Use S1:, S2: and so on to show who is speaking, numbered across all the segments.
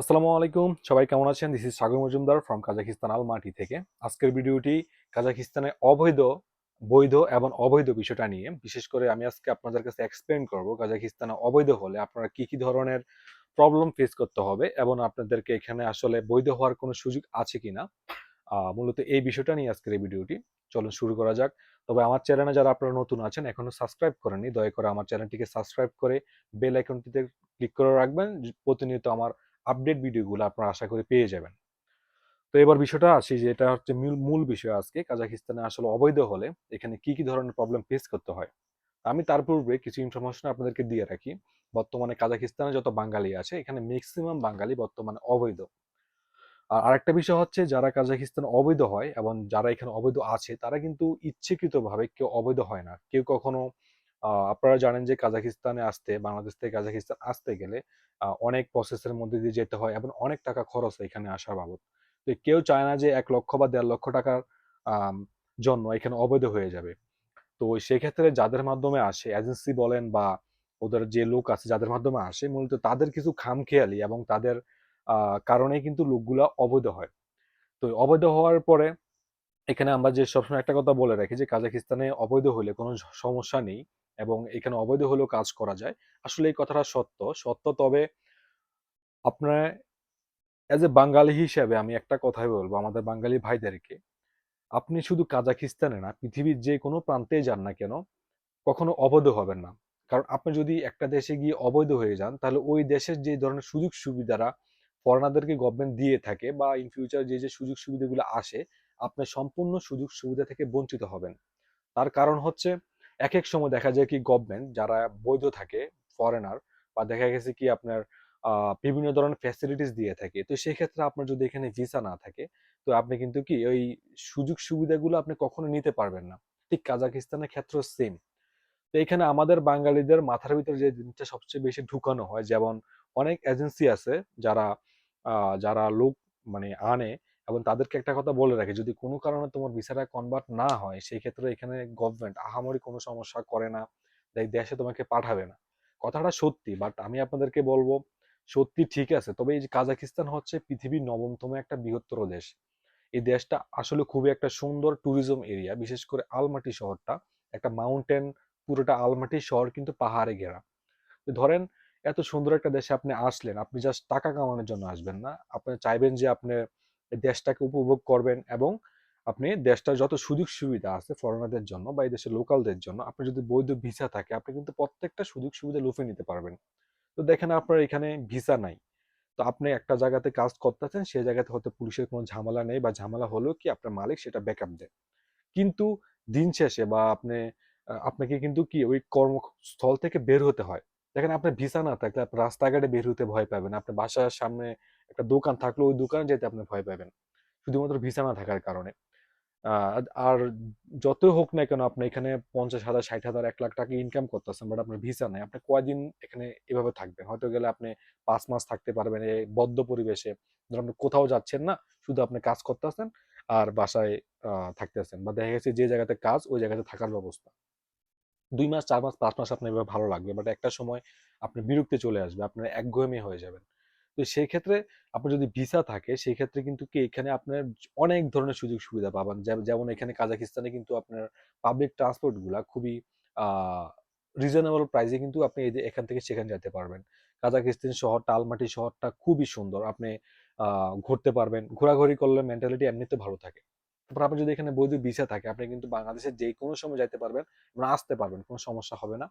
S1: আসসালামু আলাইকুম। সবাই কেমন আছেন? This is Sagar Majumdar from Kazakhstan Almaty থেকে। আজকের ভিডিওটি কাজাকিস্তানে অবৈধ, বৈধ এবং অবৈধ বিষয়টা নিয়ে। বিশেষ করে আমি আজকে আপনাদের কাছে এক্সপ্লেন করব কাজাকিস্তানে অবৈধ হলে আপনারা কি কি ধরনের প্রবলেম ফেস করতে হবে এবং আপনাদেরকে এখানে আসলে বৈধ হওয়ার কোনো সুযোগ আছে কিনা। মূলত এই বিষয়টা নিয়ে আজকের এই ভিডিওটি। চলুন শুরু করা যাক। তবে আমার চ্যানেলে যারা আপনারা নতুন আছেন, এখনও সাবস্ক্রাইব করেননি, দয়া করে আমার চ্যানেলটিকে সাবস্ক্রাইব করে বেল আইকনটিতে ক্লিক করে রাখবেন। প্রতিনিয়ত আমার আপডেট ভিডিওগুলো আপনারা আশা করি পেয়ে যাবেন। তো এবার বিষয়টা আসি যে এটা হচ্ছে মূল বিষয় আজকে কাজাকিস্তানে আসলে অবৈধ হলে এখানে কি কি ধরনের প্রবলেম ফেস করতে হয়। আমি তার পূর্বে কিছু ইনফরমেশন আপনাদেরকে দিয়ে রাখি। বর্তমানে কাজাকিস্তানে যত বাঙালি আছে, এখানে ম্যাক্সিমাম বাঙালি বর্তমানে অবৈধ। আর আরেকটা বিষয় হচ্ছে যারা কাজাকিস্তান অবৈধ হয় এবং যারা এখানে অবৈধ আছে, তারা কিন্তু ইচ্ছাকৃতভাবে কেউ অবৈধ হয় না। কেউ কখনো আপনারা জানেন যে কাজাকিস্তানে আসতে, বাংলাদেশ থেকে কাজাকিস্তান আসতে গেলে অনেক প্রসেসের মধ্যে দিয়ে যেতে হয় এবং অনেক টাকা খরচ এখানে আসার বাবদ। তো কেউ চায় না যে এক লক্ষ বা দেড় লক্ষ টাকার জন্য এখানে অবৈধ হয়ে যাবে। তো সেক্ষেত্রে যাদের মাধ্যমে আসে এজেন্সি বলেন বা ওদের যে লোক আছে যাদের মাধ্যমে আসে, মূলত তাদের কিছু খামখেয়ালি এবং তাদের কারণে কিন্তু লোকগুলা অবৈধ হয়। তো অবৈধ হওয়ার পরে এখানে আমরা যে সবসময় একটা কথা বলে রাখি যে কাজাকিস্তানে অবৈধ হলে কোনো সমস্যা নেই। এবং এখানে অবৈধ হলেও কাজ করা যায়। আসলে এই কথাটা সত্য। সত্য তবে আপনার এজ এ বাঙালি হিসেবে আমি একটা কথাই বলব আমাদের বাঙালি ভাইদেরকে, আপনি শুধু কাজাকিস্তানে না, পৃথিবীর যে কোনো প্রান্তে যান না কেন, কখনো অবৈধ হবেন না। কারণ আপনি যদি একটা দেশে গিয়ে অবৈধ হয়ে যান, তাহলে ওই দেশের যে ধরনের সুযোগ সুবিধারা ফরেনারদেরকে গভর্নমেন্ট দিয়ে থাকে বা ইন ফিউচার যে যে সুযোগ সুবিধাগুলো আসে, আপনি সম্পূর্ণ সুযোগ সুবিধা থেকে বঞ্চিত হবেন। তার কারণ হচ্ছে এক এক সময় দেখা যায় কি গভর্নমেন্ট যারা বৈধ থাকে ফরেনার বা দেখা গেছে কি আপনার বিভিন্ন ধরনের ফ্যাসিলিটিস দিয়ে থাকে। তো সেই ক্ষেত্রে আপনার যদি এখানে ভিসা না থাকে, তো আপনি কিন্তু কি ওই সুযোগ সুবিধাগুলো আপনি কখনো নিতে পারবেন না। ঠিক কাজাকিস্তানের ক্ষেত্রে সেম তো এখানে আমাদের বাঙালিদের মাথার ভিতরে যে জিনিসটা সবচেয়ে বেশি ঢুকানো হয়, যেমন অনেক এজেন্সি আছে যারা যারা লোক মানে আনে এবং তাদেরকে একটা কথা বলে রাখে, যদি কোনো কারণে তোমার ভিসাটা কনভার্ট না হয়, সেই ক্ষেত্রে এখানে গভর্নমেন্ট আহামরি কোনো সমস্যা করে না, তাই দেশে তোমাকে পাঠাবে না। কথাটা সত্যি বাট আমি আপনাদেরকে বলব, সত্যি ঠিক আছে। তবে এই যে কাজাকিস্তান হচ্ছে পৃথিবীর নবমতম একটা বৃহত্তর দেশ। এই দেশটা আসলে খুবই একটা সুন্দর ট্যুরিজম এরিয়া বিশেষ করে আলমাটি শহরটা। একটা মাউন্টেন পুরোটা আলমাটি শহর, কিন্তু পাহাড়ে ঘেরা। ধরেন, এত সুন্দর একটা দেশে আপনি আসলেন, আপনি জাস্ট টাকা কামানোর জন্য আসবেন না। আপনি চাইবেন যে আপনি দেশটাকে উপভোগ করবেন এবং আপনি দেশটার যত সুযোগ সুবিধা আছে ফরেনারদের জন্য বা এই দেশের লোকালদের জন্য আপনি যদি বৈধ ভিসা থাকে, আপনি কিন্তু প্রত্যেকটা সুযোগ সুবিধা লুফে নিতে পারবেন। তো দেখেন আপনার এখানে ভিসা নাই। তো আপনি একটা জায়গাতে কাজ করতেছেন, সেই জায়গাতে হয়তো পুলিশের কোনো ঝামেলা নেই বা ঝামেলা হলেও কি আপনার মালিক সেটা ব্যাকআপ দেয়। কিন্তু দিন শেষে বা আপনি আপনাকে কিন্তু কি ওই কর্মস্থল থেকে বের হতে হয়। দেখেন আপনার ভিসা না থাকলে আপনি রাস্তাঘাটে বের হতে ভয় পাবেন, আপনার বাসার সামনে একটা দোকান থাকলে ওই দোকানে যেতে আপনি ভয় পাবেন। শুধুমাত্র ভিসা না থাকার কারণে। আর যতই হোক না কেন আপনি এখানে পঞ্চাশ হাজার, ষাট হাজার, এক লাখ টাকা ইনকাম করতেছেন বাট আপনার ভিসা নাই। আপনি কয়দিন এখানে এভাবে থাকবেন? হয়তো গেলে আপনি পাঁচ মাস থাকতে পারবেন এই বদ্ধ পরিবেশে। ধর আপনি কোথাও যাচ্ছেন না, শুধু আপনি কাজ করতেছেন আর বাসায় থাকতেছেন। বা দেখা গেছে যে জায়গাতে কাজ, ওই জায়গাতে থাকার ব্যবস্থা। দুই মাস, চার মাস, পাঁচ মাস আপনার এভাবে ভালো লাগবে বাট একটা সময় আপনি বিরক্তি চলে আসবে, আপনার একঘেয়েমি হয়ে যাবেন। তো সেই ক্ষেত্রে আপনার যদি ভিসা থাকে সেই ক্ষেত্রে কিন্তু কি এখানে আপনার অনেক ধরনের সুযোগ সুবিধা পাবেন। যেমন এখানে কাজাকিস্তানে কিন্তু আপনার পাবলিক ট্রান্সপোর্টগুলা খুবই রিজনেবল প্রাইসে কিন্তু আপনি এখান থেকে সেখানে যেতে পারবেন। কাজাকিস্তান শহরটা টালমাটি শহরটা খুবই সুন্দর। আপনি ঘুরতে পারবেন। ঘোরাঘুরি করলে মেন্টালিটি এমনিতে ভালো থাকে। তারপর আপনি যদি এখানে বৈধ ভিসা থাকে, আপনি কিন্তু বাংলাদেশে যে কোনো সময় যাইতে পারবেন, এবং আসতে পারবেন, কোনো সমস্যা হবে না।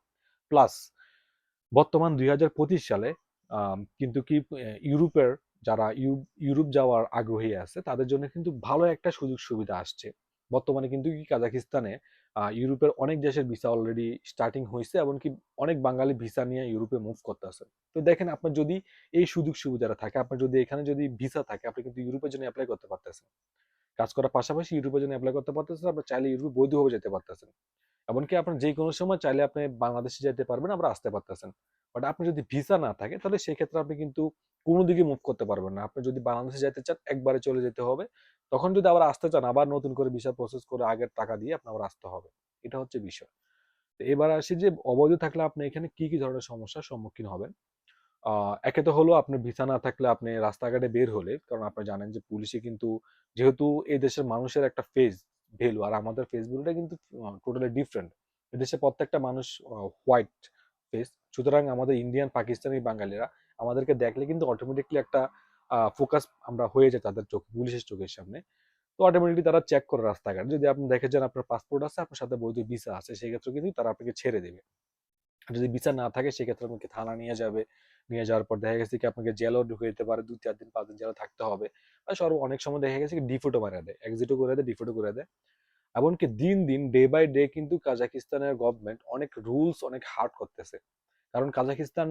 S1: প্লাস বর্তমান দুই হাজার পঁচিশ সালে কিন্তু কি ইউরোপের যারা ইউরোপ যাওয়ার আগ্রহী আছে, তাদের জন্য কিন্তু ভালো একটা সুযোগ সুবিধা আসছে। বর্তমানে কিন্তু কি কাজাকিস্তানে ইউরোপের অনেক দেশের ভিসা অলরেডি স্টার্টিং হয়েছে এমনকি অনেক বাঙালি ভিসা নিয়ে ইউরোপে মুভ করতেছে। তো দেখেন, আপনার যদি এই সুযোগ সুবিধাটা থাকে, আপনার যদি এখানে যদি ভিসা থাকে, আপনি কিন্তু ইউরোপের জন্য অ্যাপ্লাই করতে পারতেছেন। কাজ করার পাশাপাশি ইউরোপের জন্য অ্যাপ্লাই করতে পারতেছেন আপনি চাইলে ইউরোপ বৈধভাবে যেতে পারতেছেন। এমনকি আপনার যে কোনো সময় চাইলে আপনি বাংলাদেশে যেতে পারবেন, আবার আসতে পারতেছেন। বাট আপনি যদি ভিসা না থাকে, তাহলে সেই ক্ষেত্রে আপনি কিন্তু কোনো দিকে মুভ করতে পারবেন না। আপনি যদি বাংলাদেশে যেতে চান, একবারে চলে যেতে হবে। তখন যদি আবার আসতে চান, আবার নতুন করে ভিসা প্রসেস করে আগের টাকা দিয়ে আপনার আবার আসতে হবে। এটা হচ্ছে বিষয়। তো এবার আসি যে, অবৈধ থাকলে আপনি এখানে কি কি ধরনের সমস্যার সম্মুখীন হবেন? একে তো হলো আপনি ভিসা না থাকলে আপনি রাস্তাঘাটে বের হলে, কারণ আপনি জানেন যে, পুলিশে কিন্তু যেহেতু এই দেশের মানুষের একটা ফেস ভ্যালু আর আমাদের ফেস কিন্তু টোটালি ডিফারেন্ট। এদেশে প্রত্যেকটা মানুষ হোয়াইট ফেস। সুতরাং আমাদের ইন্ডিয়ান, পাকিস্তানি, বাঙালিরা আমাদেরকে দেখলে কিন্তু অটোমেটিক্যালি একটা ফোকাস আমরা হয়ে যাই তাদের চোখে, পুলিশের চোখের সামনে। তো অটোমেটিকলি তারা চেক করে রাস্তাঘাট। যদি আপনি দেখে যান আপনার পাসপোর্ট আছে, আপনার সাথে বৈধ ভিসা আছে, সেক্ষেত্রে কিন্তু তারা আপনাকে ছেড়ে দেবে। যদি ভিসা না থাকে সেক্ষেত্রে আপনাকে থানা নিয়ে যাবে। নিয়ে যাওয়ার পর দেখা গেছে কি আপনাকে জেলও ঢুকে দিতে পারে। ২-৪ দিন পাঁচ দিন জেলে থাকতে হবে। আর সর্ব অনেক সময় দেখা গেছে কি ডিফোটো মাইরা দেয়। এক্সিটও করে দেয়, ডিফোটো করে দেয়। এমনকি দিন, দিন ডে বাই ডে কিন্তু কাজাকিস্তানের গভর্নমেন্ট অনেক রুলস অনেক হার্ড করতেছে। কারণ কাজাকিস্তান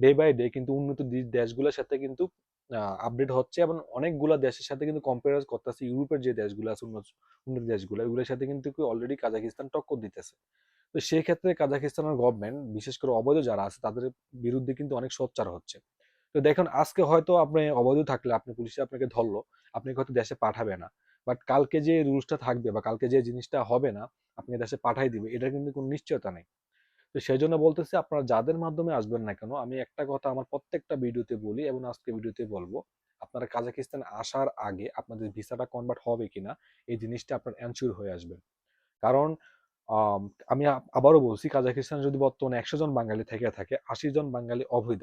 S1: ডে বাই ডে কিন্তু উন্নত দেশগুলোর সাথে কিন্তু আপডেট হচ্ছে এবং অনেকগুলা দেশের সাথে কিন্তু কম্পেয়ার করতেছে। ইউরোপের যে দেশগুলো আছে উন্নত উন্নত দেশগুলো, এগুলোর সাথে কিন্তু অলরেডি কাজাকিস্তান টক্কর দিতেছে। তো সেক্ষেত্রে কাজাকিস্তানের গভর্নমেন্ট বিশেষ করে অবৈধ যারা আছে তাদের বিরুদ্ধে কিন্তু অনেক সোচ্চার হচ্ছে। তো দেখুন আজকে হয়তো আপনি অবৈধ থাকলে আপনি পুলিশে আপনাকে ধরলো, আপনাকে হয়তো দেশে পাঠাবে না। বাট কালকে যে রুলসটা থাকবে বা কালকে যে জিনিসটা হবে না, আপনি দেশে পাঠাই দিবে এটার কিন্তু কোনো নিশ্চয়তা নেই। তো সেই জন্য বলতেছি আপনারা যাদের মাধ্যমে আসবেন না কেন, আমি একটা কথা আমার প্রত্যেকটা ভিডিওতে বলি এবং আজকে ভিডিওতে বলব আপনারা কাজাকিস্তান আসার আগে আপনাদের ভিসাটা কনভার্ট হবে কিনা এই জিনিসটা আপনার এনশিওর হয়ে আসবেন। কারণ আম আবারও বলছি কাজাকিস্তান যদি বর্তমানে ১০০ জন বাঙালি থেকে থাকে, ৮০ জন বাঙালি অবৈধ।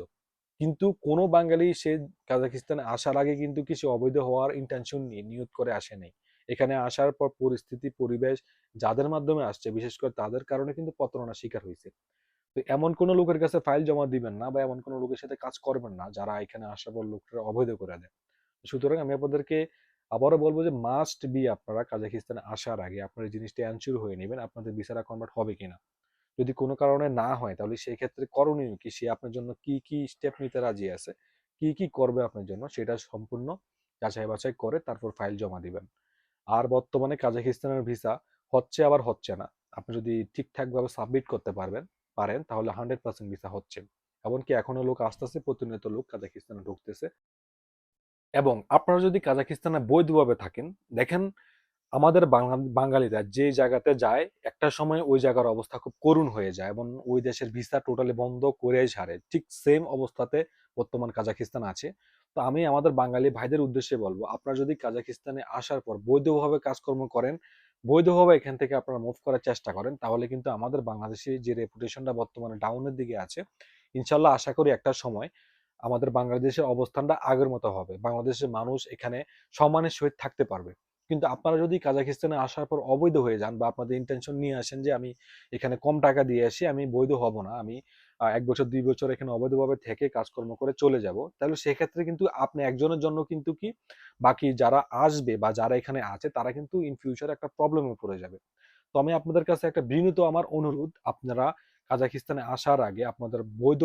S1: কিন্তু কোনো বাঙালি সে কাজাকিস্তানে আসার আগে কিন্তু কিছু অবৈধ হওয়ার ইনটেনশন নিয়ে নিয়ত করে আসে নাই। এখানে আসার পর পরিস্থিতি, পরিবেশ যাদের মাধ্যমে আসছে বিশেষ করে তাদের কারণে কিন্তু প্রতারণার শিকার হয়েছে তো এমন কোন লোকের কাছে ফাইল জমা দিবেন না বা এমন কোন লোকের সাথে কাজ করবেন না যারা এখানে আসার পর লোকটা অবৈধ করে দেয়। সুতরাং আমি আপনাদেরকে আবারও বলব যে মাস্ট বি আপনারা কাজাকিস্তানে আসার আগে আপনার এই জিনিসটা এনশিওর হয়ে নিবেন আপনাদের ভিসাটা কনভার্ট হবে কিনা। যদি কোনো কারণে না হয় তাহলে সেই ক্ষেত্রে করণীয় কি? সে আপনার জন্য কি, কি স্টেপ নিতে রাজি আছে? কি, কি করবে আপনার জন্য সেটা সম্পূর্ণ যাচাই বাছাই করে তারপর ফাইল জমা দিবেন। আর বর্তমানে কাজাকিস্তানের ভিসা হচ্ছে আবার হচ্ছে না। আপনি যদি ঠিকঠাকভাবে সাবমিট করতে পারবেন পারেন তাহলে 100% ভিসা হচ্ছে। এমনকি এখনও লোক আসতেছে, প্রতিনিয়ত লোক কাজাকিস্তানে ঢুকতেছে। এবং আপনারা যদি কাজাকিস্তানে বৈধভাবে থাকেন, দেখেন আমাদের বাঙা বাঙালিরা যে জায়গাতে যায়, একটা সময় ওই জায়গার অবস্থা খুব করুণ হয়ে যায় এবং ওই দেশের ভিসা টোটালি বন্ধ করেই ছাড়ে। ঠিক সেম অবস্থাতে বর্তমান কাজাকিস্তান আছে। তো আমি আমাদের বাঙালি ভাইদের উদ্দেশ্যে বলব, আপনারা যদি কাজাকিস্তানে আসার পর বৈধভাবে কাজকর্ম করেন, বৈধভাবে এখান থেকে আপনারা মুভ করার চেষ্টা করেন, তাহলে কিন্তু আমাদের বাংলাদেশে যে রেপুটেশনটা বর্তমানে ডাউনের দিকে আছে, ইনশাআল্লাহ আশা করি একটা সময় আমাদের বাংলাদেশের অবস্থানটা আগের মতো হবে। বাংলাদেশের মানুষ এখানে সম্মানের সহিত থাকতে পারবে। কিন্তু আপনারা যদি কাজাকিস্তানে আসার পর অবৈধ হয়ে যান বা আপনাদের ইন্টেনশন নিয়ে আসেন যে আমি এখানে কম টাকা দিয়ে আসি, আমি বৈধ হব না। আমি ১ বছর দুই বছর এখানে অবৈধভাবে থেকে কাজকর্ম করে চলে যাব। তাহলে সেক্ষেত্রে কিন্তু আপনি একজনের জন্য কিন্তু কি বাকি যারা আসবে বা যারা এখানে আছে তারা কিন্তু ইন ফিউচার একটা প্রবলেমে পড়ে যাবে। তো আমি আপনাদের কাছে একটা বিনীত আমার অনুরোধ, আপনারা কাজাকিস্তানে আসার আগে আপনাদের বৈধ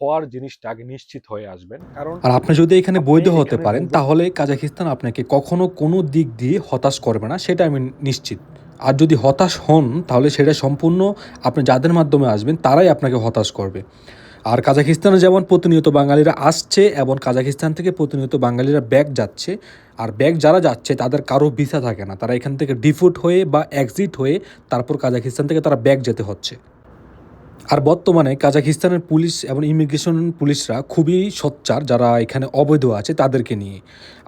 S1: হওয়ার জিনিসটা আগে নিশ্চিত হয়ে আসবেন। কারণ
S2: আর আপনি যদি এখানে বৈধ হতে পারেন তাহলে কাজাকিস্তান আপনাকে কখনো কোনো দিক দিয়ে হতাশ করবে না সেটা আমি নিশ্চিত। আর যদি হতাশ হন, তাহলে সেটা সম্পূর্ণ আপনি যাদের মাধ্যমে আসবেন, তারাই আপনাকে হতাশ করবে। আর কাজাকিস্তানে যেমন প্রতিনিয়ত বাঙালিরা আসছে এবং কাজাকিস্তান থেকে প্রতিনিয়ত বাঙালিরা ব্যাগ যাচ্ছে। আর ব্যাগ যারা যাচ্ছে, তাদের কারও ভিসা থাকে না। তারা এখান থেকে ডিফুট হয়ে বা এক্সিট হয়ে তারপর কাজাকিস্তান থেকে তারা ব্যাগ যেতে হচ্ছে। আর বর্তমানে কাজাকিস্তানের পুলিশ এবং ইমিগ্রেশন পুলিশরা খুবই সোচ্চার যারা এখানে অবৈধ আছে তাদেরকে নিয়ে।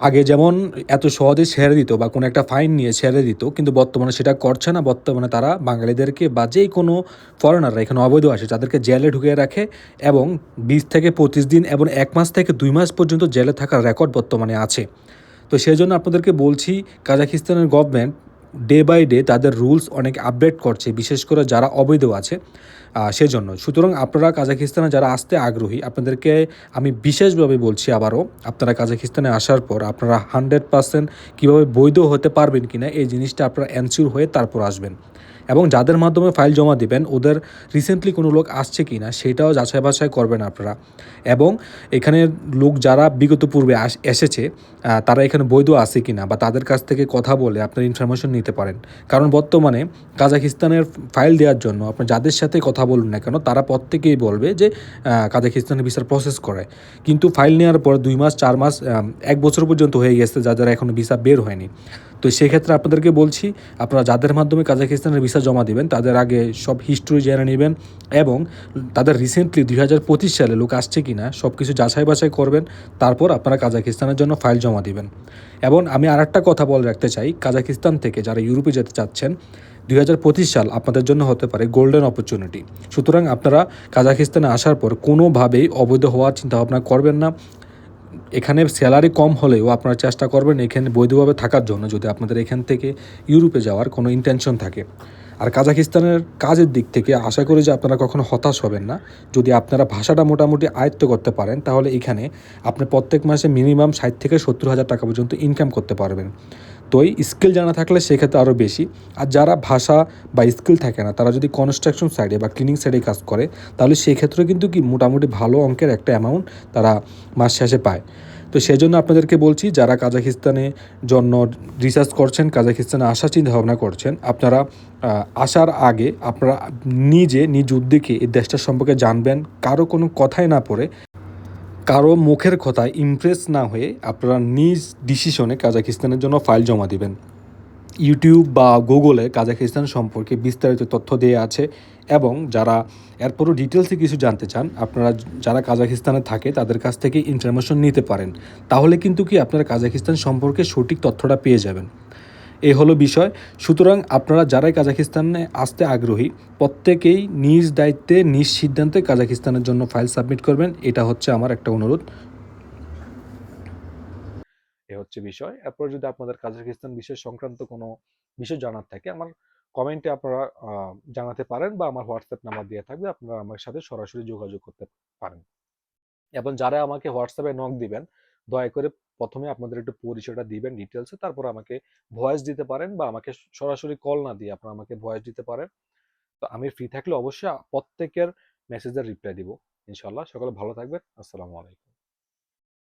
S2: আগে যেমন এত সহজে ছেড়ে দিত বা কোনো একটা ফাইন নিয়ে ছেড়ে দিত, কিন্তু বর্তমানে সেটা করছে না। বর্তমানে তারা বাঙালিদেরকে বা যেই কোনো ফরেনাররা এখানে অবৈধ আসে তাদেরকে জেলে ঢুকিয়ে রাখে এবং ২০ থেকে ২৫ দিন এবং এক মাস থেকে দুই মাস পর্যন্ত জেলে থাকার রেকর্ড বর্তমানে আছে। তো সেই জন্য আপনাদেরকে বলছি কাজাকিস্তানের গভর্নমেন্ট ডে বাই ডে তাদের রুলস অনেক আপডেট করছে বিশেষ করে যারা অবৈধ আছে সেজন্য। সুতরাং আপনারা কাজাকিস্তানে যারা আসতে আগ্রহী আপনাদেরকে আমি বিশেষভাবে বলছি আবারও, আপনারা কাজাকিস্তানে আসার পর আপনারা 100% কীভাবে বৈধ হতে পারবেন কিনা এই জিনিসটা আপনারা এনসিওর হয়ে তারপর আসবেন। এবং যাদের মাধ্যমে ফাইল জমা দিবেন ওদের রিসেন্টলি কোনো লোক আসছে কি না সেটাও যাচাই বাছাই করবেন আপনারা। এবং এখানের লোক যারা বিগত পূর্বে এসেছে তারা এখানে বৈধ আছে কি না বা তাদের কাছ থেকে কথা বলে আপনার ইনফরমেশন নিতে পারেন। কারণ বর্তমানে কাজাকিস্তানের ফাইল দেওয়ার জন্য আপনার যাদের সাথে কথা
S1: বলুন না কেন তারা প্রত্যেকেই বলবে যে আহ, কাজাখিস্তানে ভিসার প্রসেস করে কিন্তু ফাইল নেওয়ার পর দুই মাস চার মাস এক বছর পর্যন্ত হয়ে গেছে যাদের এখনও ভিসা বের হয়নি তো সেক্ষেত্রে আপনাদেরকে বলছি, আপনারা যাদের মাধ্যমে কাজাখিস্তানের ভিসা জমা দিবেন, তাদের আগে সব হিস্ট্রি জেনে নেবেন এবং তাদের রিসেন্টলি দুই হাজার পঁচিশ সালে লোক আসছে কি না সব কিছু যাচাই বাছাই করবেন, তারপর আপনারা কাজাখিস্তানের জন্য ফাইল জমা দিবেন। এবং আমি আর একটা কথা বলে রাখতে চাই, কাজাখিস্তান থেকে যারা ইউরোপে যেতে চাচ্ছেন, দুই হাজার পঁচিশ সাল আপনাদের জন্য হতে পারে গোল্ডেন অপরচুনিটি সুতরাং আপনারা কাজাখিস্তানে আসার পর কোনোভাবেই অবৈধ হওয়ার চিন্তাভাবনা করবেন না। এখানে স্যালারি কম হলেও আপনারা চেষ্টা করবেন এখানে বৈধভাবে থাকার জন্য, যদি আপনাদের এখান থেকে ইউরোপে যাওয়ার কোনো ইন্টেনশন থাকে। আর কাজাকিস্তানের কাজের দিক থেকে আশা করি যে আপনারা কখনো হতাশ হবেন না। যদি আপনারা ভাষাটা মোটামুটি আয়ত্ত করতে পারেন, তাহলে এখানে আপনি প্রত্যেক মাসে মিনিমাম ষাট থেকে সত্তর হাজার টাকা পর্যন্ত ইনকাম করতে পারবেন। এই স্কিল জানা থাকলে সেক্ষেত্রে আরও বেশি। আর যারা ভাষা বা স্কিল থাকে না, তারা যদি কনস্ট্রাকশন সাইডে বা ক্লিনিং সাইডে কাজ করে, তাহলে সেক্ষেত্রে কিন্তু কি মোটামুটি ভালো অঙ্কের একটা অ্যামাউন্ট তারা মাস শেষে পায়। তো সেই জন্য আপনাদেরকে বলছি, যারা কাজাখিস্তানে জন্য রিসার্চ করছেন, কাজাখিস্তানে আসার চিন্তা ভাবনা করছেন, আপনারা আসার আগে আপনারা নিজে, নিজ উদ্যোগে এই দেশটার সম্পর্কে জানবেন। কারও কোনো কথাই না পড়ে কারও মুখের কথায় ইমপ্রেস না হয়ে আপনারা নিজ ডিসিশনে কাজাকিস্তানের জন্য ফাইল জমা দিবেন। ইউটিউব বা গুগলে কাজাকিস্তান সম্পর্কে বিস্তারিত তথ্য দেওয়া আছে এবং যারা এরপরও ডিটেলসে কিছু জানতে চান, আপনারা যারা কাজাকিস্তানে থাকে তাদের কাছ থেকে ইনফরমেশন নিতে পারেন। তাহলে কিন্তু কি আপনারা কাজাকিস্তান সম্পর্কে সঠিক তথ্যটা পেয়ে যাবেন। এই হলো বিষয়। সুতরাং আপনারা যারাই কাজাখিস্তানে আসতে আগ্রহী, প্রত্যেকেই নিজ দায়িত্বে, নিজ সিদ্ধান্তে কাজাখিস্তানের জন্য ফাইল সাবমিট করবেন। এটা হচ্ছে আমার একটা অনুরোধ।
S3: এ হচ্ছে বিষয়। এরপর যদি আপনাদের কাজাকিস্তান বিষয় সংক্রান্ত কোনো বিষয় জানার থাকে, আমার কমেন্টে আপনারা জানাতে পারেন বা আমার হোয়াটসঅ্যাপ নাম্বার দেওয়া থাকবে, আপনারা আমার সাথে সরাসরি যোগাযোগ করতে পারেন। এবং যারা আমাকে হোয়াটসঅ্যাপে নক দিবেন দয়া করে প্রথমে আপনাদের একটু পরিচয়টা দিবেন ডিটেলসে তারপর আমাকে ভয়েস দিতে পারেন বা আমাকে সরাসরি কল না দিয়ে আপনারা আমাকে ভয়েস দিতে পারেন। তো আমি ফ্রি থাকলে অবশ্যই প্রত্যেকের মেসেজের রিপ্লাই দিব ইনশাল্লাহ সকলে ভালো থাকবেন। আসসালামু আলাইকুম।